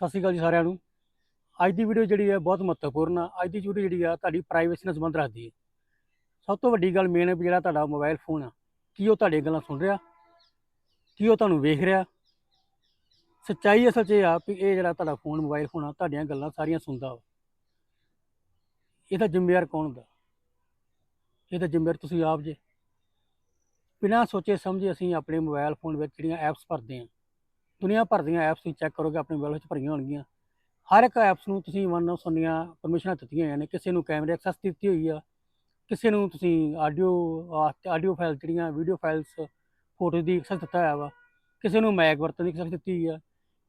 ਸਤਿ ਸ਼੍ਰੀ ਅਕਾਲ ਜੀ ਸਾਰਿਆਂ ਨੂੰ। ਅੱਜ ਦੀ ਵੀਡੀਓ ਜਿਹੜੀ ਹੈ ਬਹੁਤ ਮਹੱਤਵਪੂਰਨ ਆ। ਅੱਜ ਦੀ ਵੀਡੀਓ ਜਿਹੜੀ ਆ ਤੁਹਾਡੀ ਪ੍ਰਾਈਵੇਸੀ ਨਾਲ ਸੰਬੰਧ ਰੱਖਦੀ ਹੈ। ਸਭ ਤੋਂ ਵੱਡੀ ਗੱਲ ਮੇਨ ਹੈ ਵੀ ਜਿਹੜਾ ਤੁਹਾਡਾ ਮੋਬਾਈਲ ਫੋਨ ਆ, ਕੀ ਉਹ ਤੁਹਾਡੀਆਂ ਗੱਲਾਂ ਸੁਣ ਰਿਹਾ? ਕੀ ਉਹ ਤੁਹਾਨੂੰ ਵੇਖ ਰਿਹਾ? ਸੱਚਾਈ ਅਸਲ 'ਚ ਇਹ ਆ ਵੀ ਇਹ ਜਿਹੜਾ ਤੁਹਾਡਾ ਫੋਨ ਮੋਬਾਈਲ ਫੋਨ ਆ, ਤੁਹਾਡੀਆਂ ਗੱਲਾਂ ਸਾਰੀਆਂ ਸੁਣਦਾ ਵਾ। ਇਹਦਾ ਜ਼ਿੰਮੇਵਾਰ ਕੌਣ ਹੁੰਦਾ? ਇਹਦਾ ਜ਼ਿੰਮੇਵਾਰ ਤੁਸੀਂ ਆਪ ਜੇ। ਬਿਨਾਂ ਸੋਚੇ ਸਮਝੇ ਅਸੀਂ ਆਪਣੇ ਮੋਬਾਈਲ ਫੋਨ ਵਿੱਚ ਜਿਹੜੀਆਂ ਐਪਸ ਭਰਦੇ ਹਾਂ ਦੁਨੀਆ ਭਰ ਦੀਆਂ ਐਪਸ ਤੁਸੀਂ ਚੈੱਕ ਕਰੋਗੇ, ਆਪਣੇ ਮੋਬਾਈਲ ਵਿੱਚ ਭਰੀਆਂ ਹੋਣਗੀਆਂ। ਹਰ ਇੱਕ ਐਪਸ ਨੂੰ ਤੁਸੀਂ ਵਨ ਆਫ ਸੁਣੀਆਂ ਪਰਮਿਸ਼ਨਾਂ ਦਿੱਤੀਆਂ ਹੋਈਆਂ ਨੇ। ਕਿਸੇ ਨੂੰ ਕੈਮਰੇ ਐਕਸੈਸ ਦਿੱਤੀ ਹੋਈ ਆ, ਕਿਸੇ ਨੂੰ ਤੁਸੀਂ ਆਡੀਓ ਆਡੀਓ ਫਾਈਲ ਜਿਹੜੀਆਂ ਵੀਡੀਓ ਫਾਈਲਸ ਫੋਟੋ ਦੀ ਐਕਸੈਸ ਦਿੱਤਾ ਹੋਇਆ ਵਾ। ਕਿਸੇ ਨੂੰ ਮੈਕ ਵਰਤਣ ਦੀ ਐਕਸੈਸ ਦਿੱਤੀ ਹੋਈ ਆ।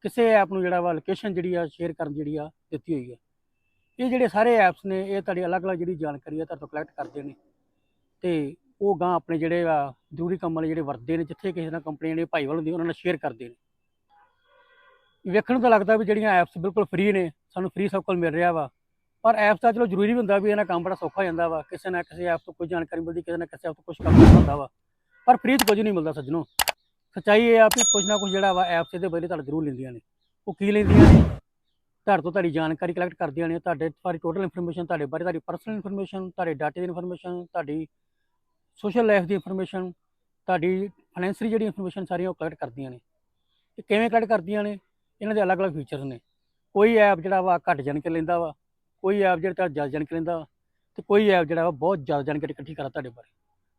ਕਿਸੇ ਐਪ ਨੂੰ ਜਿਹੜਾ ਵਾ ਲੋਕੇਸ਼ਨ ਜਿਹੜੀ ਆ ਸ਼ੇਅਰ ਕਰਨ ਦੀ ਜਿਹੜੀ ਆ, ਦਿੱਤੀ ਹੋਈ ਆ। ਇਹ ਜਿਹੜੇ ਸਾਰੇ ਐਪਸ ਨੇ, ਇਹ ਤੁਹਾਡੀ ਅਲੱਗ-ਅਲੱਗ ਜਿਹੜੀ ਜਾਣਕਾਰੀ ਆ, ਤੁਹਾਡੇ ਤੋਂ ਕਲੈਕਟ ਕਰਦੇ ਨੇ। ਤੇ ਉਹ ਗਾਂ ਆਪਣੇ ਜਿਹੜੇ ਆ ਜ਼ਰੂਰੀ ਕੰਮ ਵਾਲੇ ਜਿਹੜੇ ਵਰਤਦੇ ਨੇ, ਜਿੱਥੇ ਕਿਸੇ ਨਾਲ ਕੰਪਨੀ ਨੇ ਭਾਈਵਾਲ ਹੁੰਦੀ, ਉਹਨਾਂ ਨਾਲ ਸ਼ੇਅਰ ਕਰਦੇ ਨੇ। ਵੇਖਣ ਨੂੰ ਤਾਂ ਲੱਗਦਾ ਵੀ ਜਿਹੜੀਆਂ ਐਪਸ ਬਿਲਕੁਲ ਫ੍ਰੀ ਨੇ, ਸਾਨੂੰ ਫ੍ਰੀ ਸਭ ਕੁਝ ਮਿਲ ਰਿਹਾ ਵਾ। ਪਰ ਐਪਸ ਦਾ ਚਲੋ ਜ਼ਰੂਰੀ ਵੀ ਹੁੰਦਾ ਵੀ ਇਹਨਾਂ ਕੰਮ ਬੜਾ ਸੌਖਾ ਹੋ ਜਾਂਦਾ ਵਾ। ਕਿਸੇ ਨਾ ਕਿਸੇ ਐਪ ਤੋਂ ਕੋਈ ਜਾਣਕਾਰੀ ਮਿਲਦੀ, ਕਿਸੇ ਨਾ ਕਿਸੇ ਐਪ ਤੋਂ ਕੁਝ ਕੰਮ ਹੁੰਦਾ ਵਾ। ਪਰ ਫ੍ਰੀ ਚ ਕੁਝ ਨਹੀਂ ਮਿਲਦਾ ਸੱਜਣੋ। ਸੱਚਾਈ ਇਹ ਆ ਵੀ ਕੁਝ ਨਾ ਕੁਝ ਜਿਹੜਾ ਵਾ ਐਪਸ ਇਹਦੇ ਬਦਲੇ ਤੁਹਾਡੇ ਜ਼ਰੂਰ ਲੈਂਦੀਆਂ ਨੇ। ਉਹ ਕੀ ਲੈਂਦੀਆਂ ਨੇ? ਤੁਹਾਡੇ ਤੋਂ ਤੁਹਾਡੀ ਜਾਣਕਾਰੀ ਕਲੈਕਟ ਕਰਦੀਆਂ ਨੇ, ਤੁਹਾਡੇ ਸਾਰੀ ਟੋਟਲ ਇਨਫੋਰਮੇਸ਼ਨ ਤੁਹਾਡੇ ਬਾਰੇ ਤੁਹਾਡੀ ਪਰਸਨਲ ਇਨਫੋਰਮੇਸ਼ਨ ਤੁਹਾਡੇ ਡਾਟੇ ਦੀ ਇਨਫੋਰਮੇਸ਼ਨ ਤੁਹਾਡੀ ਸੋਸ਼ਲ ਲਾਈਫ ਦੀ ਇਨਫੋਰਮੇਸ਼ਨ ਤੁਹਾਡੀ ਫਾਈਨੈਂਸ਼ੀਅਲ ਜਿਹੜੀ ਇਨਫੋਰਮੇਸ਼ਨ ਸਾਰੀਆਂ ਉਹ ਕਲੈਕਟ ਕਰਦੀਆਂ ਨੇ। ਇਹ ਕਿਵੇਂ ਕਲੈਕਟ ਕਰਦੀਆਂ ਨੇ? ਇਹਨਾਂ ਦੇ ਅਲੱਗ-ਅਲੱਗ ਫੀਚਰਸ ਨੇ। ਕੋਈ ਐਪ ਜਿਹੜਾ ਵਾ ਘੱਟ ਜਾਣ ਕੇ ਲੈਂਦਾ ਵਾ, ਕੋਈ ਐਪ ਜਿਹੜਾ ਤੁਹਾਡਾ ਜ਼ਿਆਦਾ ਜਾਣ ਕੇ ਲੈਂਦਾ ਵਾ, ਤੇ ਕੋਈ ਐਪ ਜਿਹੜਾ ਵਾ ਬਹੁਤ ਜ਼ਿਆਦਾ ਜਾਣਕਾਰੀ ਇਕੱਠੀ ਕਰਦਾ ਤੁਹਾਡੇ ਬਾਰੇ।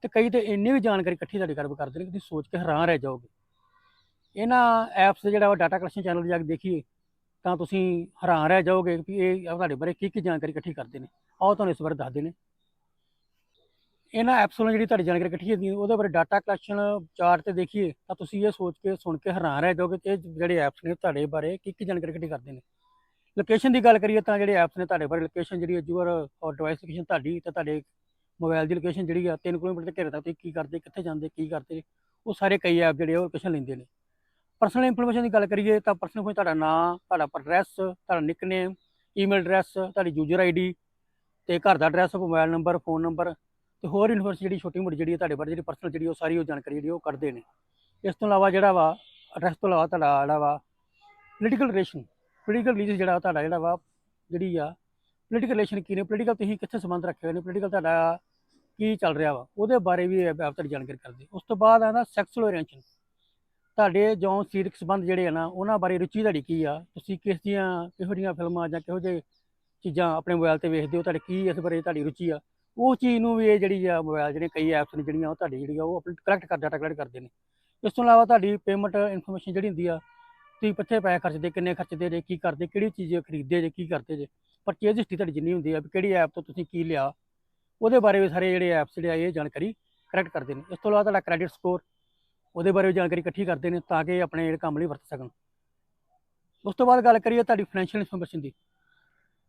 ਤੇ ਕਈ ਤੇ ਇੰਨੀ ਵੀ ਜਾਣਕਾਰੀ ਇਕੱਠੀ ਤੁਹਾਡੇ ਕਰ ਕਰਦੇ ਨੇ ਕਿ ਤੁਸੀਂ ਸੋਚ ਕੇ ਹੈਰਾਨ ਰਹਿ ਜਾਓਗੇ। ਇਹਨਾਂ ਐਪਸ ਜਿਹੜਾ ਵਾ ਡਾਟਾ ਕਲੈਕਸ਼ਨ ਚੈਨਲ ਜਾ ਕੇ ਦੇਖੀਏ, ਤਾਂ ਤੁਸੀਂ ਹੈਰਾਨ ਰਹਿ ਜਾਓਗੇ ਕਿ ਇਹ ਤੁਹਾਡੇ ਬਾਰੇ ਕੀ ਕੀ ਜਾਣਕਾਰੀ ਇਕੱਠੀ ਕਰਦੇ ਨੇ। ਆਓ ਤੁਹਾਨੂੰ ਇਸ ਬਾਰੇ ਦੱਸਦੇ ਨੇ। ਇਹਨਾਂ ਐਪਸ ਵੱਲੋਂ ਜਿਹੜੀ ਤੁਹਾਡੀ ਜਾਣਕਾਰੀ ਇਕੱਠੀ ਹੁੰਦੀ ਹੈ, ਉਹਦੇ ਬਾਰੇ ਡਾਟਾ ਕਲੈਕਸ਼ਨ ਚਾਰਟ ਤੇ ਦੇਖੀਏ, ਤਾਂ ਤੁਸੀਂ ਇਹ ਸੋਚ ਕੇ, ਸੁਣ ਕੇ ਹੈਰਾਨ ਰਹਿ ਜਾਓਗੇ ਕਿ ਇਹ ਜਿਹੜੇ ਐਪਸ ਨੇ ਤੁਹਾਡੇ ਬਾਰੇ ਕੀ ਕੀ ਜਾਣਕਾਰੀ ਇਕੱਠੀ ਕਰਦੇ ਨੇ। ਲੋਕੇਸ਼ਨ ਦੀ ਗੱਲ ਕਰੀਏ ਤਾਂ ਜਿਹੜੇ ਐਪਸ ਨੇ ਤੁਹਾਡੇ ਬਾਰੇ ਲੋਕੇਸ਼ਨ ਜਿਹੜੀ ਹੈ ਯੂਅਰ ਔਰ ਡਿਵਾਈਸ ਲੋਕੇਸ਼ਨ ਤੁਹਾਡੀ ਤੇ ਤੁਹਾਡੇ ਮੋਬਾਈਲ ਦੀ ਲੋਕੇਸ਼ਨ ਜਿਹੜੀ ਆ 3 ਕਿਲੋਮੀਟਰ ਦੇ ਘੇਰੇ ਤੱਕ ਤੁਸੀਂ ਕੀ ਕਰਦੇ, ਕਿੱਥੇ ਜਾਂਦੇ, ਕੀ ਕਰਦੇ, ਉਹ ਸਾਰੇ ਕਈ ਐਪ ਜਿਹੜੇ ਆ, ਉਹ ਲੋਕੇਸ਼ਨ ਲੈਂਦੇ ਨੇ। ਪਰਸਨਲ ਇਨਫੋਰਮੇਸ਼ਨ ਦੀ ਗੱਲ ਕਰੀਏ ਤਾਂ ਪਰਸਨਲ ਕੋਈ ਤੁਹਾਡਾ ਨਾਮ ਤੁਹਾਡਾ ਐਡਰੈਸ ਤੁਹਾਡਾ ਨਿਕਨੇਮ ਈਮੇਲ ਐਡਰੈਸ ਤੁਹਾਡੀ ਯੂਜ਼ਰ ਆਈਡੀ ਤੇ ਘਰ ਦਾ address mobile number phone number ਤੇ ਹੋਰ ਯੂਨੀਵਰਸਿਟੀ ਜਿਹੜੀ ਛੋਟੀ ਮੋਟੀ ਜਿਹੜੀ ਹੈ ਤੁਹਾਡੇ ਬਾਰੇ ਜਿਹੜੀ ਪਰਸਨਲ ਜਿਹੜੀ ਉਹ ਸਾਰੀ ਉਹ ਜਾਣਕਾਰੀ ਜਿਹੜੀ ਉਹ ਕੱਢਦੇ ਨੇ। ਇਸ ਤੋਂ ਇਲਾਵਾ ਜਿਹੜਾ ਵਾ ਐਡਰੈਸ ਤੋਂ ਇਲਾਵਾ ਤੁਹਾਡਾ ਜਿਹੜਾ ਵਾ ਪੋਲੀਟੀਕਲ ਰਿਲੇਸ਼ਨ ਪੋਲੀਟੀਕਲ ਰਿਲੀਜਨ ਜਿਹੜਾ ਤੁਹਾਡਾ ਜਿਹੜਾ ਵਾ ਜਿਹੜੀ ਆ ਪੋਲੀਟੀਕਲ ਰਿਲੇਸ਼ਨ ਕੀ ਨੇ ਪੋਲੀਟੀਕਲ ਤੁਸੀਂ ਕਿੱਥੇ ਸੰਬੰਧ ਰੱਖੇ ਹੋਏ ਨੇ ਪੋਲੀਟੀਕਲ ਤੁਹਾਡਾ ਕੀ ਚੱਲ ਰਿਹਾ ਵਾ, ਉਹਦੇ ਬਾਰੇ ਵੀ ਇਹ ਤੁਹਾਡੀ ਜਾਣਕਾਰੀ ਕਰਦੇ। ਉਸ ਤੋਂ ਬਾਅਦ ਆਉਂਦਾ ਸੈਕਸੁਅਲ ਓਰੀਐਂਟੇਸ਼ਨ ਤੁਹਾਡੇ ਜੋ ਸਰੀਰਕ ਸੰਬੰਧ ਜਿਹੜੇ ਆ ਨਾ, ਉਹਨਾਂ ਬਾਰੇ ਰੁਚੀ ਤੁਹਾਡੀ ਕੀ ਆ, ਤੁਸੀਂ ਕਿਸ ਦੀਆਂ, ਕਿਹੋ ਜਿਹੀਆਂ ਫਿਲਮਾਂ ਜਾਂ ਕਿਹੋ ਜਿਹੇ ਚੀਜ਼ਾਂ ਆਪਣੇ ਮੋਬਾਈਲ ਤੇ ਵੇਖਦੇ ਹੋ, ਤੁਹਾਡੇ ਕੀ ਇਸ ਬਾਰੇ ਤੁਹਾਡੀ ਰੁਚੀ ਆ ਉਹ ਚੀਜ਼ ਨੂੰ ਵੀ ਇਹ ਜਿਹੜੀ ਆ ਮੋਬਾਈਲ ਜਿਹੜੇ ਕਈ ਐਪਸ ਨੇ ਜਿਹੜੀਆਂ ਉਹ ਤੁਹਾਡੀ ਜਿਹੜੀ ਆ ਉਹ ਆਪਣੀ ਕਲੈਕਟ ਕਰ ਡਾਟਾ ਕਲੈਕਟ ਕਰਦੇ ਨੇ। ਇਸ ਤੋਂ ਇਲਾਵਾ ਤੁਹਾਡੀ ਪੇਮੈਂਟ ਇਨਫੋਰਮੇਸ਼ਨ ਜਿਹੜੀ ਹੁੰਦੀ ਆ, ਤੁਸੀਂ ਕਿੱਥੇ ਪੈਸੇ ਖਰਚਦੇ, ਕਿੰਨੇ ਖਰਚਦੇ ਜੇ, ਕੀ ਕਰਦੇ, ਕਿਹੜੀ ਚੀਜ਼ ਖਰੀਦਦੇ ਜੇ, ਕੀ ਕਰਦੇ ਜੇ ਪਰਚੇਜ਼ ਹਿਸਟਰੀ ਤੁਹਾਡੀ ਜਿੰਨੀ ਹੁੰਦੀ ਆ ਵੀ ਕਿਹੜੀ ਐਪ ਤੋਂ ਤੁਸੀਂ ਕੀ ਲਿਆ, ਉਹਦੇ ਬਾਰੇ ਵੀ ਸਾਰੇ ਜਿਹੜੇ ਐਪਸ ਜਿਹੜੇ ਆ ਇਹ ਜਾਣਕਾਰੀ ਕਲੈਕਟ ਕਰਦੇ ਨੇ। ਇਸ ਤੋਂ ਇਲਾਵਾ ਤੁਹਾਡਾ ਕ੍ਰੈਡਿਟ ਸਕੋਰ ਉਹਦੇ ਬਾਰੇ ਵੀ ਜਾਣਕਾਰੀ ਇਕੱਠੀ ਕਰਦੇ ਨੇ ਤਾਂ ਕਿ ਆਪਣੇ ਜਿਹੜੇ ਕੰਮ ਲਈ ਵਰਤ ਸਕਣ। ਉਸ ਤੋਂ ਬਾਅਦ ਗੱਲ ਕਰੀਏ ਤੁਹਾਡੀ ਫਾਈਨੈਂਸ਼ੀਅਲ ਇਨਫੋਰਮੇਸ਼ਨ ਦੀ,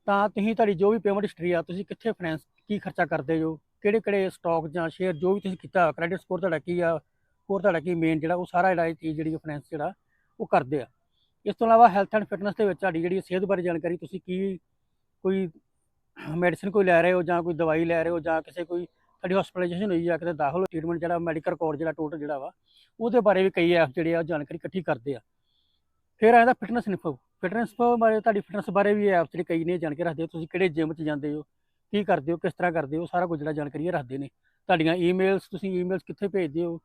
ਤਾਂ ਤੁਸੀਂ ਤੁਹਾਡੀ ਜੋ ਵੀ ਪੇਮੈਂਟ ਹਿਸਟਰੀ ਆ, ਤੁਸੀਂ ਕਿੱਥੇ ਫਾਈਨੈਂਸ ਕੀ ਖਰਚਾ ਕਰਦੇ ਹੋ ਕਿਹੜੇ ਕਿਹੜੇ ਸਟਾਕ ਜਾਂ ਸ਼ੇਅਰ ਜੋ ਵੀ ਤੁਸੀਂ ਕੀਤਾ ਕ੍ਰੈਡਿਟ ਸਕੋਰ ਤੁਹਾਡਾ ਕੀ ਆ? ਹੋਰ ਤੁਹਾਡਾ ਕੀ ਮੇਨ ਜਿਹੜਾ ਉਹ ਸਾਰਾ ਜਿਹੜਾ ਇਹ ਚੀਜ਼ ਜਿਹੜੀ ਫਾਈਨੈਂਸ ਜਿਹੜਾ, ਉਹ ਕਰਦੇ ਆ। ਇਸ ਤੋਂ ਇਲਾਵਾ ਹੈਲਥ ਐਂਡ ਫਿਟਨੈਸ ਦੇ ਵਿੱਚ ਤੁਹਾਡੀ ਜਿਹੜੀ ਸਿਹਤ ਬਾਰੇ ਜਾਣਕਾਰੀ, ਤੁਸੀਂ ਕੀ ਕੋਈ ਮੈਡੀਸਿਨ ਕੋਈ ਲੈ ਰਹੇ ਹੋ ਜਾਂ ਕੋਈ ਦਵਾਈ ਲੈ ਰਹੇ ਹੋ ਜਾਂ ਕਿਸੇ ਕੋਈ ਤੁਹਾਡੀ ਹਸਪੀਟਲਾਈਜੇਸ਼ਨ ਹੋਈ ਜਾਂ ਕਿਤੇ ਦਾਖਲ ਟ੍ਰੀਟਮੈਂਟ ਜਿਹੜਾ ਮੈਡੀਕਲ ਰਿਕਾਰਡ ਜਿਹੜਾ ਟੋਟਲ ਜਿਹੜਾ ਵਾ, ਉਹਦੇ ਬਾਰੇ ਵੀ ਕਈ ਐਪ ਜਿਹੜੇ ਆ ਜਾਣਕਾਰੀ ਇਕੱਠੀ ਕਰਦੇ ਆ। ਫਿਰ ਆਉਂਦਾ ਫਿਟਨੈਸ ਇਨਫੋ ਫਿਟਨੈਸ ਇਨਫੋ ਬਾਰੇ, ਤੁਹਾਡੀ ਫਿਟਨੈਸ ਬਾਰੇ ਵੀ ਐਪ ਜਿਹੜੇ ਕਈ ਨੇ ਜਾਣਕਾਰੀ ਰੱਖਦੇ ਆ ਤੁਸੀਂ ਕਿਹੜੇ ਜਿਮ 'ਚ ਜਾਂਦੇ ਹੋ? ਕੀ ਕਰਦੇ ਹੋ, ਕਿਸ ਤਰ੍ਹਾਂ ਕਰਦੇ ਹੋ ਸਾਰਾ ਕੁਝ ਜਿਹੜਾ ਜਾਣਕਾਰੀ ਰੱਖਦੇ ਨੇ। ਤੁਹਾਡੀਆਂ ਈਮੇਲਸ ਤੁਸੀਂ ਈਮੇਲਸ ਕਿੱਥੇ ਭੇਜਦੇ ਹੋ,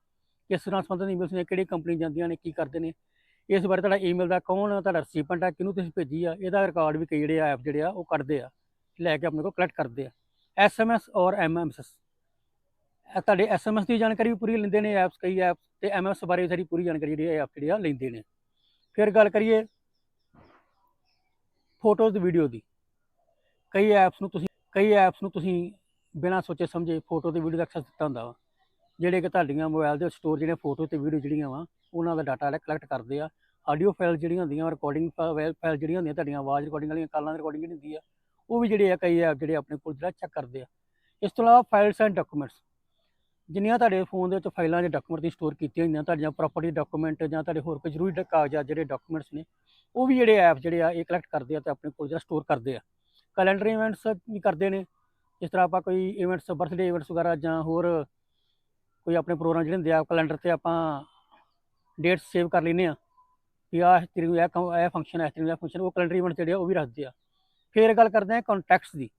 ਕਿਸ ਤਰ੍ਹਾਂ ਸੰਬੰਧਿਤ ਈਮੇਲਸ ਨੇ ਕਿਹੜੀ ਕੰਪਨੀ ਜਾਂਦੀਆਂ ਨੇ, ਕੀ ਕਰਦੇ ਨੇ। ਇਸ ਬਾਰੇ ਤੁਹਾਡਾ ਈਮੇਲ ਦਾ ਕੌਣ, ਤੁਹਾਡਾ ਰਸੀਪੈਂਟ ਆ, ਕਿਹਨੂੰ ਤੁਸੀਂ ਭੇਜੀ ਆ, ਇਹਦਾ ਰਿਕਾਰਡ ਵੀ ਕਈ ਜਿਹੜੇ ਐਪ ਜਿਹੜੇ ਆ, ਉਹ ਕੱਢਦੇ ਆ, ਲੈ ਕੇ ਆਪਣੇ ਕੋਲ ਕਲੈਕਟ ਕਰਦੇ ਆ। ਐਸਐਮਐਸ ਔਰ ਐਮਐਮਐਸ ਇਹ ਤੁਹਾਡੇ ਐਸਐਮਐਸ ਦੀ ਜਾਣਕਾਰੀ ਵੀ ਪੂਰੀ ਲੈਂਦੇ ਨੇ ਐਪਸ ਕਈ ਐਪਸ ਤੇ ਐਮਐਸ ਬਾਰੇ ਵੀ ਸਾਰੀ ਪੂਰੀ ਜਾਣਕਾਰੀ ਜਿਹੜੀ ਐਪ ਜਿਹੜੀ ਆ, ਲੈਂਦੇ ਨੇ। ਫਿਰ ਗੱਲ ਕਰੀਏ ਫੋਟੋਜ਼ ਦੀ ਵੀਡੀਓ ਦੀ। ਕਈ ਐਪਸ ਨੂੰ ਤੁਸੀਂ ਕਈ ਐਪਸ ਨੂੰ ਤੁਸੀਂ ਬਿਨਾਂ ਸੋਚੇ ਸਮਝੇ ਫੋਟੋ ਤੇ ਵੀਡੀਓ ਦਾ ਐਕਸੈਸ ਦਿੱਤਾ ਹੁੰਦਾ ਵਾ। ਜਿਹੜੇ ਕਿ ਤੁਹਾਡੀਆਂ ਮੋਬਾਈਲ ਦੇ ਸਟੋਰ ਜਿਹੜੀਆਂ ਫੋਟੋ ਤੇ ਵੀਡੀਓ ਜਿਹੜੀਆਂ ਵਾ, ਉਹਨਾਂ ਦਾ ਡਾਟਾ ਕਲੈਕਟ ਕਰਦੇ ਆ। ਆਡੀਓ ਫਾਈਲ ਜਿਹੜੀਆਂ ਹੁੰਦੀਆਂ ਰਿਕਾਰਡਿੰਗ ਫਾਈਲ ਜਿਹੜੀਆਂ ਹੁੰਦੀਆਂ ਤੁਹਾਡੀਆਂ, ਆਵਾਜ਼ ਰਿਕਾਰਡਿੰਗ ਵਾਲੀਆਂ, ਕਾਲਾਂ ਦੀ ਰਿਕਾਰਡਿੰਗ ਜਿਹੜੀ ਹੁੰਦੀ ਆ, ਉਹ ਵੀ ਜਿਹੜੇ ਆ ਕਈ ਐਪ ਜਿਹੜੇ ਆਪਣੇ ਕੋਲ ਜਿਹੜਾ ਚੈੱਕ ਕਰਦੇ ਆ। ਇਸ ਤੋਂ ਇਲਾਵਾ ਫਾਈਲਸ ਐਂਡ ਡਾਕੂਮੈਂਟਸ ਜਿੰਨੀਆਂ ਤੁਹਾਡੇ ਫੋਨ ਦੇ ਵਿੱਚ ਫਾਈਲਾਂ ਜਾਂ ਡਾਕੂਮੈਂਟ ਦੀ ਸਟੋਰ ਕੀਤੀਆਂ ਹੁੰਦੀਆਂ ਤੁਹਾਡੀਆਂ ਪ੍ਰਾਪਰਟੀ ਡਾਕੂਮੈਂਟ ਜਾਂ ਤੁਹਾਡੇ ਹੋਰ ਕੋਈ ਜ਼ਰੂਰੀ ਕਾਗਜ਼ਾਤ, ਜਿਹੜੇ ਡਾਕੂਮੈਂਟਸ ਨੇ, ਉਹ ਵੀ ਜਿਹੜੇ ਐਪ ਜਿਹੜੇ ਆ, ਇਹ ਕਲੈਕਟ ਕਰਦੇ ਆ ਤੇ ਆਪਣੇ ਕੋਲ ਜਿਹੜਾ ਸਟੋਰ ਕਰਦੇ ਆ। ਕੈਲੰਡਰ ਇਵੈਂਟਸ ਵੀ ਕਰਦੇ ਨੇ। ਜਿਸ ਤਰ੍ਹਾਂ ਆਪਾਂ ਕੋਈ ਇਵੈਂਟਸ ਬਰਥਡੇ ਇਵੈਂਟਸ ਵਗੈਰਾ ਜਾਂ ਹੋਰ ਕੋਈ ਆਪਣੇ ਪ੍ਰੋਗਰਾਮ ਜਿਹੜੇ ਹੁੰਦੇ ਆ ਕੈਲੰਡਰ ਤੇ ਆਪਾਂ ਡੇਟਸ ਸੇਵ ਕਰ ਲੈਂਦੇ ਆ ਵੀ ਆਹ ਇਸ ਤਰੀਕ ਨੂੰ ਇਹ ਕੰਮ, ਇਹ ਫੰਕਸ਼ਨ ਹੈ ਇਸ ਤਰੀਕ ਨੂੰ ਇਹ ਫੰਕਸ਼ਨ ਉਹ ਕੈਲੰਡਰ ਇਵੈਂਟ ਜਿਹੜੇ ਆ ਉਹ ਵੀ ਰੱਖਦੇ ਆ। ਫਿਰ ਗੱਲ ਕਰਦੇ ਆ ਕੰਟੈਕਟਸ ਦੀ।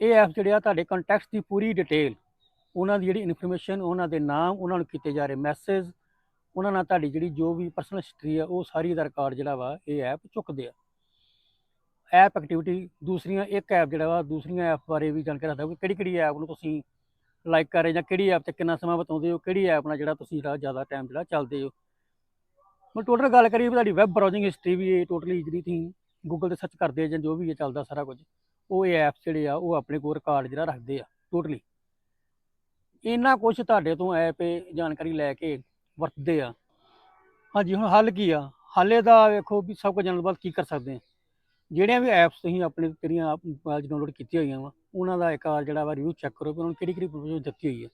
ਇਹ ਐਪ ਜਿਹੜੇ ਆ ਤੁਹਾਡੇ ਕੰਟੈਕਟਸ ਦੀ ਪੂਰੀ ਡਿਟੇਲ ਉਹਨਾਂ ਦੀ ਜਿਹੜੀ ਇਨਫੋਰਮੇਸ਼ਨ ਉਹਨਾਂ ਦੇ ਨਾਮ, ਉਹਨਾਂ ਨੂੰ ਕੀਤੇ ਜਾ ਰਹੇ ਮੈਸੇਜ ਉਹਨਾਂ ਨਾਲ ਤੁਹਾਡੀ ਜਿਹੜੀ ਜੋ ਵੀ ਪਰਸਨਲ ਹਿਸਟਰੀ ਆ, ਉਹ ਸਾਰੀ ਦਾ ਰਿਕਾਰਡ ਜਿਹੜਾ ਵਾ, ਇਹ ਐਪ ਚੁੱਕਦੇ ਆ। ਐਪ ਐਕਟੀਵਿਟੀ ਦੂਸਰੀਆਂ ਇੱਕ ਐਪ ਜਿਹੜਾ ਵਾ, ਦੂਸਰੀਆਂ ਐਪ ਬਾਰੇ ਵੀ ਜਾਣਕਾਰੀ ਰੱਖਦਾ ਕਿ ਕਿਹੜੀ ਕਿਹੜੀ ਐਪ ਨੂੰ ਤੁਸੀਂ ਲਾਈਕ ਕਰ ਰਹੇ ਜਾਂ ਕਿਹੜੀ ਐਪ ਤੇ ਕਿੰਨਾ ਸਮਾਂ ਬਿਤਾਉਂਦੇ ਹੋ, ਕਿਹੜੀ ਐਪ ਨਾਲ ਜਿਹੜਾ ਤੁਸੀਂ ਜਿਹੜਾ ਜ਼ਿਆਦਾ ਟਾਈਮ ਜਿਹੜਾ ਚੱਲਦੇ ਹੋ। ਮੈਂ ਟੋਟਲ ਗੱਲ ਕਰੀਏ ਵੀ ਤੁਹਾਡੀ ਵੈਬ ਬਰਾਊਜ਼ਿੰਗ ਹਿਸਟਰੀ ਵੀ ਇਹ ਟੋਟਲੀ ਜਿਹੜੀ ਤੁਸੀਂ ਗੂਗਲ ਤੇ ਸਰਚ ਕਰਦੇ ਜਾਂ ਜੋ ਵੀ ਇਹ ਚੱਲਦਾ ਸਾਰਾ ਕੁਝ, ਉਹ ਇਹ ਐਪਸ ਜਿਹੜੇ ਆ, ਉਹ ਆਪਣੇ ਕੋਲ ਰਿਕਾਰਡ ਜਿਹੜਾ ਰੱਖਦੇ ਆ ਟੋਟਲੀ ਇਹਨਾਂ ਕੁਝ ਤੁਹਾਡੇ ਤੋਂ ਐਪ ਜਾਣਕਾਰੀ ਲੈ ਕੇ ਵਰਤਦੇ ਆ। ਹਾਂਜੀ, ਹੁਣ ਹੱਲ ਕੀ ਆ? ਹਾਲੇ ਦਾ ਵੇਖੋ ਵੀ ਸਭ ਕੁਝ ਜਾਣਨ ਤੋਂ ਬਾਅਦ ਕੀ ਕਰ ਸਕਦੇ ਆ। ਜਿਹੜੀਆਂ ਵੀ ਐਪਸ ਤੁਸੀਂ ਆਪਣੇ ਤੇਰੀਆਂ ਮੋਬਾਈਲ 'ਚ ਡਾਊਨਲੋਡ ਕੀਤੀਆਂ ਹੋਈਆਂ ਵਾ, ਉਹਨਾਂ ਦਾ ਇੱਕ ਵਾਰ ਜਿਹੜਾ ਵਾ ਰਿਵਿਊ ਚੈੱਕ ਕਰੋ ਕਿ ਉਹਨਾਂ ਨੂੰ ਕਿਹੜੀ ਕਿਹੜੀ ਪਰਮਿਸ਼ਨ ਦਿੱਤੀ ਹੋਈ ਹੈ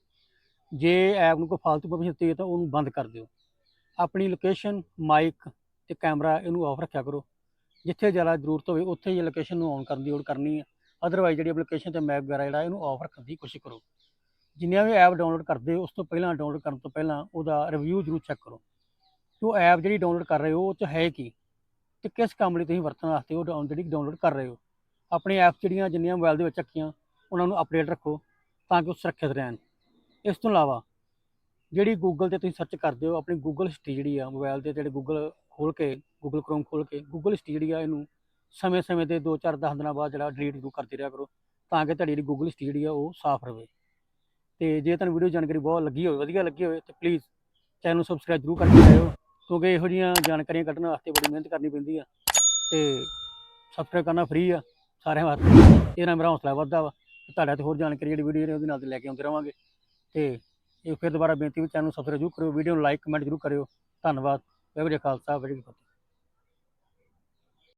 ਜੇ ਐਪ ਨੂੰ ਕੋਈ ਫਾਲਤੂ ਪਰਮਿਸ਼ਨ ਦਿੱਤੀ ਹੈ ਤਾਂ ਉਹਨੂੰ ਬੰਦ ਕਰ ਦਿਓ। ਆਪਣੀ ਲੋਕੇਸ਼ਨ ਮਾਈਕ ਤੇ ਕੈਮਰਾ ਇਹਨੂੰ ਆਫ ਰੱਖਿਆ ਕਰੋ। ਜਿੱਥੇ ਜ਼ਿਆਦਾ ਜ਼ਰੂਰਤ ਹੋਵੇ, ਉੱਥੇ ਹੀ ਲੋਕੇਸ਼ਨ ਨੂੰ ਔਨ ਕਰਨ ਦੀ ਲੋੜ ਕਰਨੀ ਹੈ ਅਦਰਵਾਈਜ਼ ਜਿਹੜੀ ਐਪਲੀਕੇਸ਼ਨ ਤੇ ਮੈਪ ਵਗੈਰਾ ਜਿਹੜਾ, ਇਹਨੂੰ ਆਫ ਰੱਖਣ ਦੀ ਕੋਸ਼ਿਸ਼ ਕਰੋ। ਜਿੰਨੀਆਂ ਵੀ ਐਪ ਡਾਊਨਲੋਡ ਕਰਦੇ ਹੋ ਉਸ ਤੋਂ ਪਹਿਲਾਂ ਡਾਊਨਲੋਡ ਕਰਨ ਤੋਂ ਪਹਿਲਾਂ ਉਹਦਾ ਰਿਵਿਊ ਜ਼ਰੂਰ ਚੈੱਕ ਕਰੋ। ਕਿ ਉਹ ਐਪ ਜਿਹੜੀ ਡਾਊਨਲੋਡ ਕਰ ਰਹੇ ਹੋ, ਉਹ 'ਚ ਹੈ ਕੀ? ਤੇ ਕਿਸ ਕੰਮ ਲਈ ਤੁਸੀਂ ਵਰਤਣ ਵਾਸਤੇ ਉਹ ਡਾਊਨ ਜਿਹੜੀ ਡਾਊਨਲੋਡ ਕਰ ਰਹੇ ਹੋ। ਆਪਣੀ ਐਪ ਜਿਹੜੀਆਂ ਜਿੰਨੀਆਂ ਮੋਬਾਈਲ ਦੇ ਵਿੱਚ ਰੱਖੀਆਂ, ਉਹਨਾਂ ਨੂੰ ਅਪਡੇਟ ਰੱਖੋ ਤਾਂ ਕਿ ਉਹ ਸੁਰੱਖਿਅਤ ਰਹਿਣ। ਇਸ ਤੋਂ ਇਲਾਵਾ ਜਿਹੜੀ ਗੂਗਲ ਤੇ ਤੁਸੀਂ ਸਰਚ ਕਰਦੇ ਹੋ, ਆਪਣੀ ਗੂਗਲ ਹਿਸਟਰੀ ਜਿਹੜੀ ਆ ਮੋਬਾਈਲ ਤੇ ਜਿਹੜੇ ਗੂਗਲ ਖੋਲ ਕੇ ਗੂਗਲ ਕ੍ਰੋਮ ਖੋਲ ਕੇ ਗੂਗਲ ਹਿਸਟਰੀ ਜਿਹੜੀ ਆ ਇਹਨੂੰ ਸਮੇਂ-ਸਮੇਂ ਤੇ 2-4 10 ਦਿਨਾਂ ਬਾਅਦ ਜਿਹੜਾ ਡਿਲੀਟ ਜ਼ਰੂਰ ਕਰਦੇ ਰਿਹਾ ਕਰੋ ਤਾਂ ਕਿ ਤੁਹਾਡੀ ਜਿਹੜੀ ਗੂਗਲ ਹਿਸਟਰੀ ਜਿਹੜੀ ਆ ਉਹ ਸਾਫ਼ ਰਹੇ। ਤੇ ਜੇ ਤੁਹਾਨੂੰ ਵੀਡੀਓ ਜਾਣਕਾਰੀ ਬਹੁਤ ਲੱਗੀ ਹੋਵੇ, ਵਧੀਆ ਲੱਗੀ ਹੋਵੇ, ਤੇ ਪਲੀਜ਼ ਚੈਨਲ ਨੂੰ ਸਬਸਕ੍ਰਾਈਬ ਜ਼ਰੂਰ ਕਰਕੇ ਜਾਇਓ ਕਿਉਂਕਿ ਇਹੋ ਜਿਹੀਆਂ ਜਾਣਕਾਰੀਆਂ ਕੱਢਣ ਵਾਸਤੇ ਬੜੀ ਮਿਹਨਤ ਕਰਨੀ ਪੈਂਦੀ ਆ ਤੇ ਸਬਸਕ੍ਰਾਈਬ ਕਰਨਾ ਫ੍ਰੀ ਆ ਸਾਰਿਆਂ ਵਾਸਤੇ। ਇਹਦੇ ਨਾਲ ਮੇਰਾ ਹੌਸਲਾ ਵੱਧਦਾ ਵਾ ਤੁਹਾਡਾ ਤੇ ਹੋਰ ਜਾਣਕਾਰੀ ਜਿਹੜੀ ਵੀਡੀਓ ਉਹਦੇ ਨਾਲ ਤੇ ਲੈ ਕੇ ਆਉਂਦੇ ਰਵਾਂਗੇ। ਤੇ ਇਹ ਫਿਰ ਦੁਬਾਰਾ ਬੇਨਤੀ ਵੀ ਚੈਨਲ ਨੂੰ ਸਬਸਕ੍ਰਾਈਬ ਜ਼ਰੂਰ ਕਰਿਓ ਵੀਡੀਓ ਨੂੰ ਲਾਈਕ ਕਮੈਂਟ ਜ਼ਰੂਰ ਕਰਿਓ। ਧੰਨਵਾਦ। ਵਾਹਿਗੁਰੂ ਖਾਲਸਾ, ਵਾਹਿਗੁਰੂ ਜੀ ਫਤਿਹ।